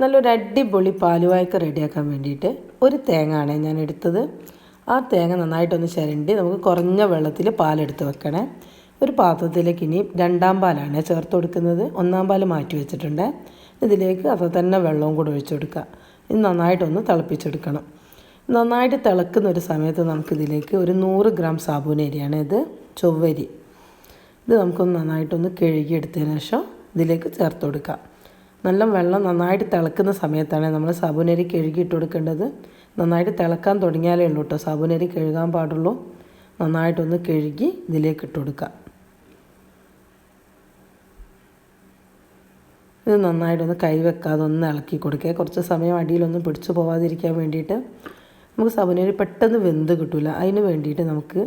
നല്ലൊരു അടിപൊളി പാലുവായ്ക്ക റെഡിയാക്കാൻ വേണ്ടിയിട്ട് ഒരു തേങ്ങയാണ് ഞാൻ എടുത്തത്. ആ തേങ്ങ നന്നായിട്ടൊന്ന് ചിരണ്ടി നമുക്ക് കുറഞ്ഞ വെള്ളത്തിൽ പാലെടുത്ത് വെക്കണേ. ഒരു പാത്രത്തിലേക്ക് ഇനി രണ്ടാം പാലാണ് ചേർത്ത് കൊടുക്കുന്നത്. ഒന്നാം പാൽ മാറ്റി വെച്ചിട്ടുണ്ട്. ഇതിലേക്ക് അത് തന്നെ വെള്ളവും കൂടെ ഒഴിച്ചു കൊടുക്കുക. ഇത് നന്നായിട്ടൊന്ന് തിളപ്പിച്ചെടുക്കണം. നന്നായിട്ട് തിളക്കുന്ന ഒരു സമയത്ത് നമുക്കിതിലേക്ക് ഒരു നൂറ് ഗ്രാം സാബൂനരിയാണ് ഇത്. ചൊവ്വരി. ഇത് നമുക്കൊന്ന് നന്നായിട്ടൊന്ന് കഴുകിയെടുത്തതിന് ശേഷം ഇതിലേക്ക് ചേർത്ത് കൊടുക്കാം. നല്ല വെള്ളം നന്നായിട്ട് തിളക്കുന്ന സമയത്താണ് നമ്മൾ സാബുനരി കഴുകിയിട്ട് കൊടുക്കേണ്ടത്. നന്നായിട്ട് തിളക്കാൻ തുടങ്ങിയാലേ ഉള്ളൂ കേട്ടോ സാബുനരി കഴുകാൻ പാടുള്ളൂ. നന്നായിട്ടൊന്ന് കഴുകി ഇതിലേക്ക് ഇട്ട് കൊടുക്കാം. ഇത് നന്നായിട്ടൊന്ന് കൈ വെക്കാതെ ഒന്ന് ഇളക്കി കൊടുക്കുക. കുറച്ച് സമയം അടിയിലൊന്നും പിടിച്ചു പോവാതിരിക്കാൻ വേണ്ടിയിട്ട് നമുക്ക് സബനരി പെട്ടെന്ന് വെന്ത് കിട്ടില്ല അതിന് വേണ്ടിയിട്ട് നമുക്ക്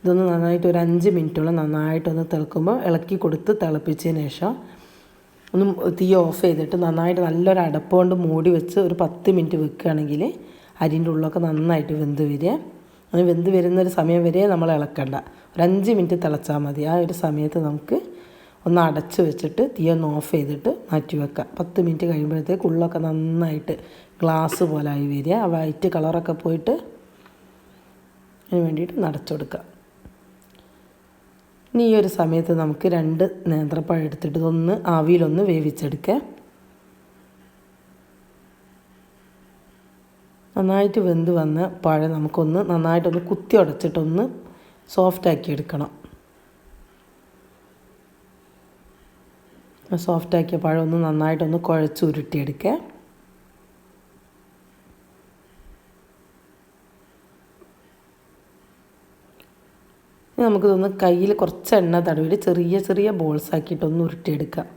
ഇതൊന്ന് നന്നായിട്ട് ഒരു അഞ്ച് മിനിറ്റോളം നന്നായിട്ടൊന്ന് തിളക്കുമ്പോൾ ഇളക്കി കൊടുത്ത് തിളപ്പിച്ചതിന് ശേഷം ഒന്ന് തീ ഓഫ് ചെയ്തിട്ട് നന്നായിട്ട് നല്ലൊരു അടപ്പ് കൊണ്ട് മൂടി വെച്ച് ഒരു പത്ത് മിനിറ്റ് വെക്കുകയാണെങ്കിൽ അരിന്റെ ഉള്ളൊക്കെ നന്നായിട്ട് വെന്ത് വരിക. അത് വെന്ത് വരുന്നൊരു സമയം വരെ നമ്മൾ ഇളക്കണ്ട. ഒരു അഞ്ച് മിനിറ്റ് തിളച്ചാൽ മതി. ആ ഒരു സമയത്ത് നമുക്ക് ഒന്ന് അടച്ച് വെച്ചിട്ട് തീ ഒന്ന് ഓഫ് ചെയ്തിട്ട് മാറ്റി വെക്കുക. പത്ത് മിനിറ്റ് കഴിയുമ്പോഴത്തേക്ക് ഉള്ളൊക്കെ നന്നായിട്ട് ഗ്ലാസ് പോലെ ആയി വരിക. ആ വൈറ്റ് കളറൊക്കെ പോയിട്ട് അതിന് വേണ്ടിയിട്ട് നടച്ചു കൊടുക്കുക. ഇനി ഈ ഒരു സമയത്ത് നമുക്ക് രണ്ട് നേന്ത്രപ്പഴം എടുത്തിട്ട് ഇതൊന്ന് ആവിയിലൊന്ന് വേവിച്ചെടുക്കുക നന്നായിട്ട് വെന്ത് വന്ന പഴം നമുക്കൊന്ന് നന്നായിട്ടൊന്ന് കുത്തി ഉടച്ചിട്ടൊന്ന് സോഫ്റ്റാക്കി എടുക്കണം. സോഫ്റ്റാക്കിയ പഴം ഒന്ന് നന്നായിട്ടൊന്ന് കുഴച്ച് ഉരുട്ടിയെടുക്കുക നമുക്കിതൊന്ന് കയ്യിൽ കുറച്ച് എണ്ണ തടവിൽ ചെറിയ ചെറിയ ബോൾസ് ആക്കിയിട്ടൊന്ന് ഉരുട്ടിയെടുക്കാം.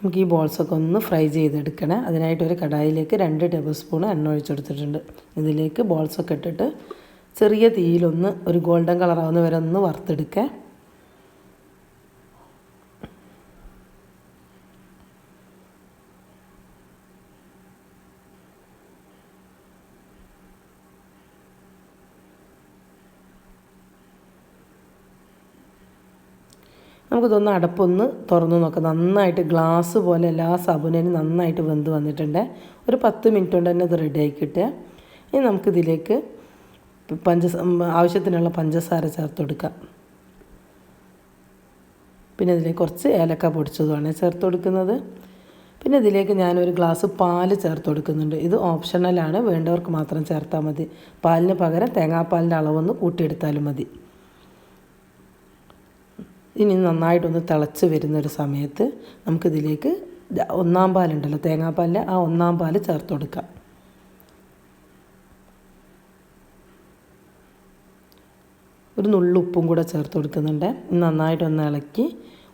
നമുക്ക് ഈ ബോൾസൊക്കെ ഒന്ന് ഫ്രൈ ചെയ്തെടുക്കണേ. അതിനായിട്ട് ഒരു കടായിലേക്ക് രണ്ട് ടേബിൾ സ്പൂൺ എണ്ണ ഒഴിച്ചെടുത്തിട്ടുണ്ട് ഇതിലേക്ക് ബോൾസൊക്കെ ഇട്ടിട്ട് ചെറിയ തീയിലൊന്ന് ഒരു ഗോൾഡൻ കളറാവുന്ന വരെ ഒന്ന് വറുത്തെടുക്കുക നമുക്കിതൊന്ന് അടപ്പൊന്ന് തുറന്ന് നോക്കാം. നന്നായിട്ട് ഗ്ലാസ് പോലെ എല്ലാ സബുനനും നന്നായിട്ട് വെന്ത് വന്നിട്ടുണ്ട്. ഒരു പത്ത് മിനിറ്റ് കൊണ്ട് തന്നെ ഇത് റെഡി ആക്കിയിട്ട് ഇനി നമുക്കിതിലേക്ക് പഞ്ചസ ആവശ്യത്തിനുള്ള പഞ്ചസാര ചേർത്ത് കൊടുക്കാം. പിന്നെ ഇതിലേക്ക് കുറച്ച് ഏലക്ക പൊടിച്ചതുമാണ് ചേർത്ത് കൊടുക്കുന്നത്. പിന്നെ ഇതിലേക്ക് ഞാനൊരു ഗ്ലാസ് പാൽ ചേർത്ത് കൊടുക്കുന്നുണ്ട്. ഇത് ഓപ്ഷണലാണ് വേണ്ടവർക്ക് മാത്രം ചേർത്താൽ മതി. പാലിന് പകരം തേങ്ങാപ്പാലിന്റെ അളവൊന്ന് കൂട്ടിയെടുത്താലും മതി. ഇനി നന്നായിട്ടൊന്ന് തിളച്ച് വരുന്നൊരു സമയത്ത് നമുക്കിതിലേക്ക് ഒന്നാം പാലുണ്ടല്ലോ തേങ്ങാപ്പാലിന്റെ ആ ഒന്നാം പാൽ ചേർത്ത് കൊടുക്കാം. ഒരു നുള്ളുപ്പും കൂടെ ചേർത്ത് കൊടുക്കുന്നുണ്ട്. നന്നായിട്ടൊന്ന് ഇളക്കി.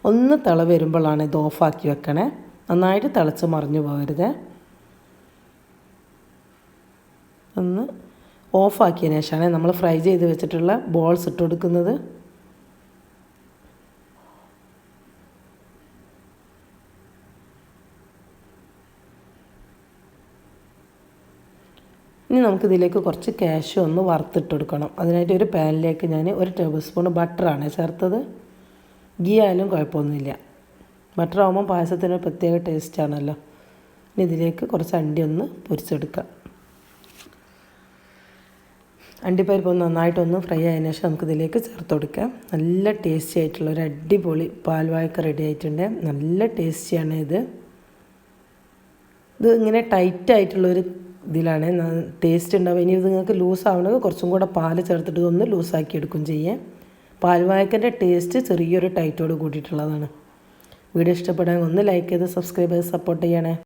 ഒന്ന് തിള വരുമ്പോഴാണ് ഇത് ഓഫാക്കി വെക്കണേ. നന്നായിട്ട് തിളച്ച് മറിഞ്ഞു പോകരുത്. ഒന്ന് ഓഫാക്കിയതിന് ശേഷമാണ് നമ്മൾ ഫ്രൈ ചെയ്ത് വെച്ചിട്ടുള്ള ബോൾസ് ഇട്ട് കൊടുക്കുന്നത്. ഇനി നമുക്കിതിലേക്ക് കുറച്ച് ക്യാഷ് ഒന്ന് വറുത്തിട്ട് കൊടുക്കണം. അതിനായിട്ട് ഒരു പാനിലേക്ക് ഞാൻ ഒരു ടേബിൾ സ്പൂൺ ബട്ടറാണ് ചേർത്തത്. ഗീ ആയാലും കുഴപ്പമൊന്നുമില്ല. ബട്ടർ പായസത്തിന് പ്രത്യേക ടേസ്റ്റാണല്ലോ ഇനി ഇതിലേക്ക് കുറച്ച് അണ്ടി ഒന്ന് പൊരിച്ചെടുക്കാം. അണ്ടിപ്പരിപ്പ് ഒന്ന് നന്നായിട്ടൊന്ന് ഫ്രൈ ആയതിനു ശേഷം നമുക്കിതിലേക്ക് ചേർത്ത് കൊടുക്കാം. നല്ല ടേസ്റ്റി ആയിട്ടുള്ള ഒരു അടിപൊളി പാൽവായ്ക്ക റെഡി ആയിട്ടുണ്ട്. നല്ല ടേസ്റ്റിയാണ് ഇത്. ഇത് ഇങ്ങനെ ടൈറ്റ് ആയിട്ടുള്ളൊരു ഇതിലാണ്. ടേസ്റ്റ് ഉണ്ടാവുക ഇനി ഇത് നിങ്ങൾക്ക് ലൂസ് ആവണമെങ്കിൽ കുറച്ചും കൂടെ പാൽ ചേർത്തിട്ട് ഒന്ന് ലൂസാക്കി എടുക്കും ചെയ്യാം. പാൽവായക്കന്റെ ടേസ്റ്റ് ചെറിയൊരു ടൈറ്റോട് കൂടിയിട്ടുള്ളതാണ് വീഡിയോ ഇഷ്ടപ്പെടാൻ ഒന്ന് ലൈക്ക് ചെയ്ത് സബ്സ്ക്രൈബ് ചെയ്ത് സപ്പോർട്ട് ചെയ്യണേ.